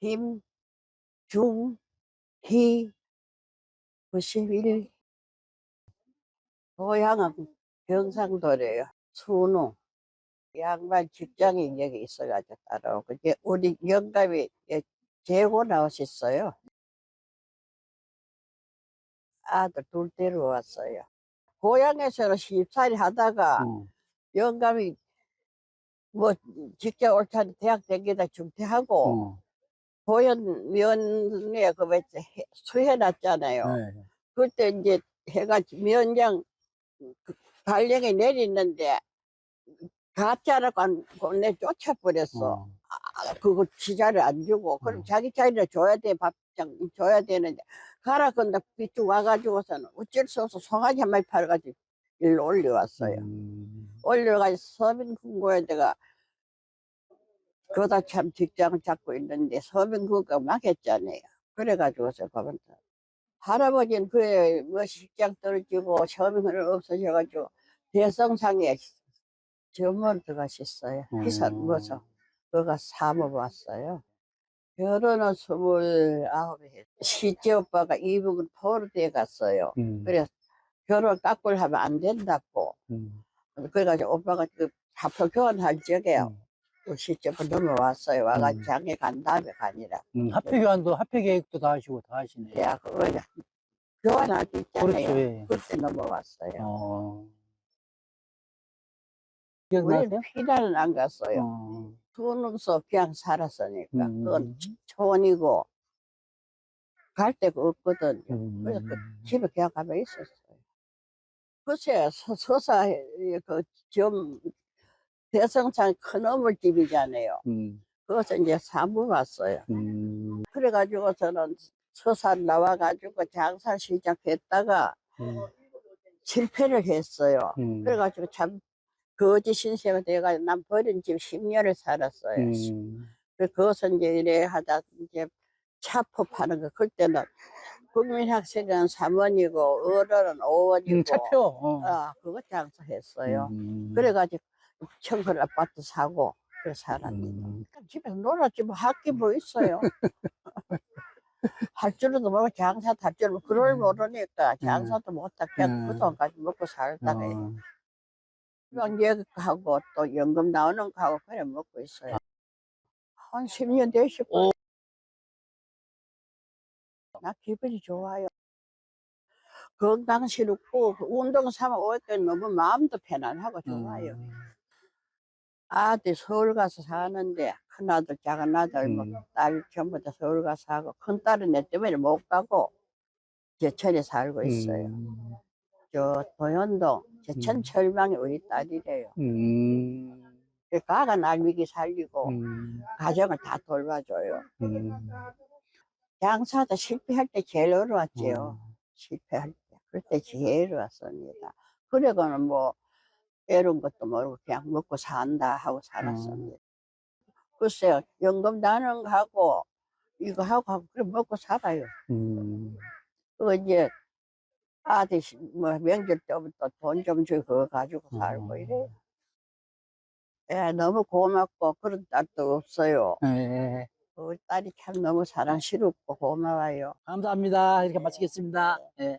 김, 중, 희, 91. 고향은 경상도래요. 순우. 양반 직장인 여기 있어가지고 따라오고. 이제 우리 영감이 예, 재고 나오셨어요. 아들 둘 데려왔어요. 고향에서는 십살이 하다가 어. 영감이 뭐 직장 옳다니 대학 다니다 중퇴하고 어. 보현 면에 그 수해놨잖아요. 네. 그때 이제 해가 면장 그 발령이 내리는데 가짜라고 내 쫓아버렸어. 어. 아, 그거 지자를 안 주고 그럼 어. 자기 자리를 줘야 돼 밥장 줘야 되는데 가라 근데 삐쭉 와가지고서는 어쩔 수 없어 송아지 한 마리 팔아가지고 일로 올려왔어요. 음. 올려가지고 서민군고에 내가 그다 참 직장을 잡고 있는데 서민군고가 망했잖아요. 그래가지고서 가면 할아버지는 그래 뭐 직장 떨어지고 서민군 없어져가지고 대성상에 전문 들어가셨어요. 기사 음. 뭐서 그가 사업 왔어요. 결혼은 스물아홉에 했 시제 오빠가 이북은 포르대에 갔어요. 음. 그래 결혼 깎을 하면 안 된다고. 음. 그래가지고 오빠가 그 합표 교환할 적에 음. 그 시점을 넘어왔어요. 와가지고 음. 장에 간 다음에 가니라. 음, 합회 교환도 합회 계획도 다 하시고 다 하시네. 대학 그거 교환할 때 그렇죠. 있잖아요. 예. 그때 넘어왔어요. 어. 우리는 기억나세요? 피난은 안 갔어요. 어. 수능서 그냥 살았으니까. 음. 그건 초원이고 갈 데가 없거든요. 음. 그래서 그 집에 그냥 가면 있었어요. 글쎄, 서- 서사, 그 좀 대성창 큰 어물집이잖아요. 음. 그것을 이제 사무 왔어요. 음. 그래가지고 저는 서산 나와가지고 장사 시작했다가 음. 실패를 했어요. 음. 그래가지고 참 거지 신세가 돼가지고 난 버린 집 10년을 살았어요. 음. 그 그것은 이제 이래 하다 이제 차포 파는 거 그때는 국민학생은 3원이고 어른은 5원이고 음, 차표. 어. 아 그거 장사했어요. 음. 그래가지고 청글 아파트 사고 그래 살았는데 음. 집에서 놀았지 뭐 할 게 뭐 있어요. 할 줄도 모르고 장사 할 줄은 그걸 모르니까 장사도 못하고 그냥 음. 그동안까지 먹고 살다가 어. 그냥 여기하고 또 연금 나오는 거하고 그래 먹고 있어요. 한 10년 되시고 나 기분이 좋아요. 그 운동 삼아 오니까 너무 마음도 편안하고 좋아요. 음. 아들 서울 가서 사는데 큰아들 작은아들 음. 뭐딸 전부 다 서울 가서 사고 큰딸은 내 때문에 못 가고 제천에 살고 있어요. 음. 저 도현동 제천 음. 철망이 우리 딸이래요. 음. 그 가가 날미기 살리고 음. 가정을 다 돌봐줘요. 음. 장사도 실패할 때 제일 어려웠지요. 어. 실패할 때. 그때 제일 어려웠습니다. 그래가는 뭐 이런 것도 모르고 그냥 먹고 산다 하고 살았습니다. 글쎄요, 연금 나는 거 하고 이거 하고 하고 그래 먹고 살아요. 음. 그 이제 아들 시- 뭐 명절 때부터 돈 좀 주고 그거 가지고 살고 어. 이래. 예, 너무 고맙고 그런 딸도 없어요. 네. 우리 딸이 참 너무 사랑스럽고 고마워요. 감사합니다. 이렇게 마치겠습니다. 예.